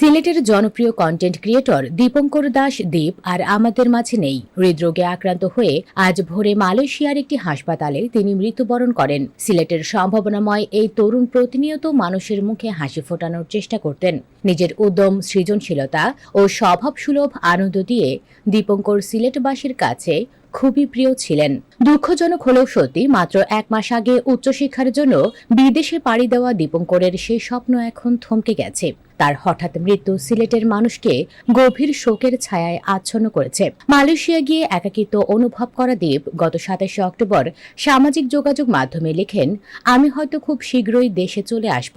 সিলেটের জনপ্রিয় content creator Dipankar Das Dip আর আমাদের মাঝে নেই। হৃদরোগে আক্রান্ত হয়ে আজ ভোরে মালয়েশিয়ার একটি হাসপাতালে তিনি মৃত্যুবরণ করেন। সিলেটের সম্ভাবনাময় এই তরুণ প্রতিনিয়ত মানুষের মুখে হাসি ফোটানোর চেষ্টা করতেন। নিজের উদ্যম, সৃজনশীলতা ও স্বভাবসুলভ আনন্দ দিয়ে দীপঙ্কর সিলেটবাসীর কাছে খুবই প্রিয় ছিলেন। দুঃখজনক হলেও সত্যি মাত্র এক মাস আগে উচ্চশিক্ষার জন্য বিদেশে পাড়ি দেওয়া দীপঙ্করের সেই স্বপ্ন এখন থমকে গেছে। তার হঠাৎ মৃত্যু সিলেটের মানুষকে গভীর শোকের ছায়ায় আচ্ছন্ন করেছে। মালয়েশিয়া গিয়ে একাকিত্ব অনুভব করা দ্বীপ গত সাতাশে অক্টোবর সামাজিক যোগাযোগ মাধ্যমে লেখেন, আমি হয়তো খুব শীঘ্রই দেশে চলে আসব।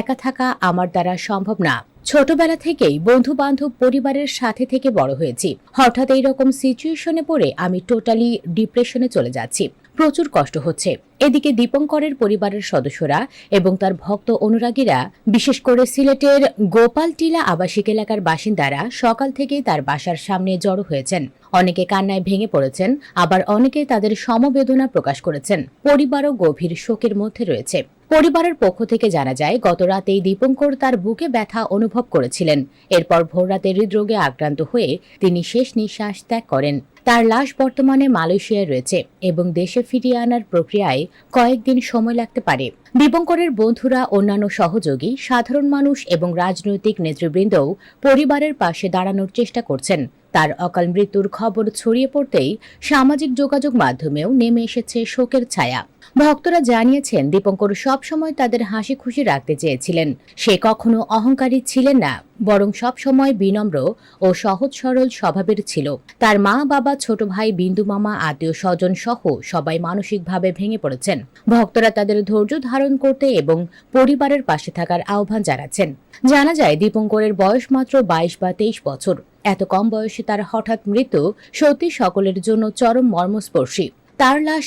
একা থাকা আমার দ্বারা সম্ভব না। ছোটবেলা থেকেই বন্ধু বান্ধব পরিবারের সাথে থেকে বড় হয়েছি। হঠাৎ এই রকম সিচুয়েশনে পড়ে আমি টোটালি ডিপ্রেশনে চলে যাচ্ছি। প্রচুর কষ্ট হচ্ছে। এদিকে দীপঙ্করের পরিবারের সদস্যরা এবং তার ভক্ত অনুরাগীরা, বিশেষ করে সিলেটের গোপালটিলা আবাসিক এলাকার বাসিন্দারা সকাল থেকেই তার বাসার সামনে জড়ো হয়েছেন। অনেকে কান্নায় ভেঙে পড়েছেন, আবার অনেকে তাদের সমবেদনা প্রকাশ করেছেন। পরিবারও গভীর শোকের মধ্যে রয়েছে। পরিবারের পক্ষ থেকে জানা যায় গত রাতেই দীপঙ্কর তার বুকে ব্যথা অনুভব করেছিলেন। এরপর ভোররাতে হৃদরোগে আক্রান্ত হয়ে তিনি শেষ নিঃশ্বাস ত্যাগ করেন। তার লাশ বর্তমানে মালয়েশিয়ায় রয়েছে এবং দেশে ফিরিয়ে আনার প্রক্রিয়ায় কয়েকদিন সময় লাগতে পারে। দীপঙ্করের বন্ধুরা, অন্যান্য সহযোগী, সাধারণ মানুষ এবং রাজনৈতিক নেতৃবৃন্দও পরিবারের পাশে দাঁড়ানোর চেষ্টা করছেন। তার অকাল মৃত্যুর খবর ছড়িয়ে পড়তেই সামাজিক যোগাযোগ মাধ্যমেও নেমে এসেছে শোকের ছায়া। ভক্তরা জানিয়েছেন, দীপঙ্কর সবসময় তাদের হাসি খুশি রাখতে চেয়েছিলেন। সে কখনো অহংকারী ছিলেন না, বরং সবসময় বিনম্র ও সহজ সরল স্বভাবের ছিল। তার মা, বাবা, ছোট ভাই, বিন্দু মামা, আত্মীয় স্বজন সহ সবাই মানসিকভাবে ভেঙে পড়েছেন। ভক্তরা তাদের ধৈর্য ধারণ করতে এবং পরিবারের পাশে থাকার আহ্বান জানাচ্ছেন। জানা যায়, দীপঙ্করের বয়স মাত্র বাইশ বা তেইশ বছর। এত কম বয়সে তার হঠাৎ মৃত্যু সত্যি সকলের জন্য চরম মর্মস্পর্শী। তার লাশ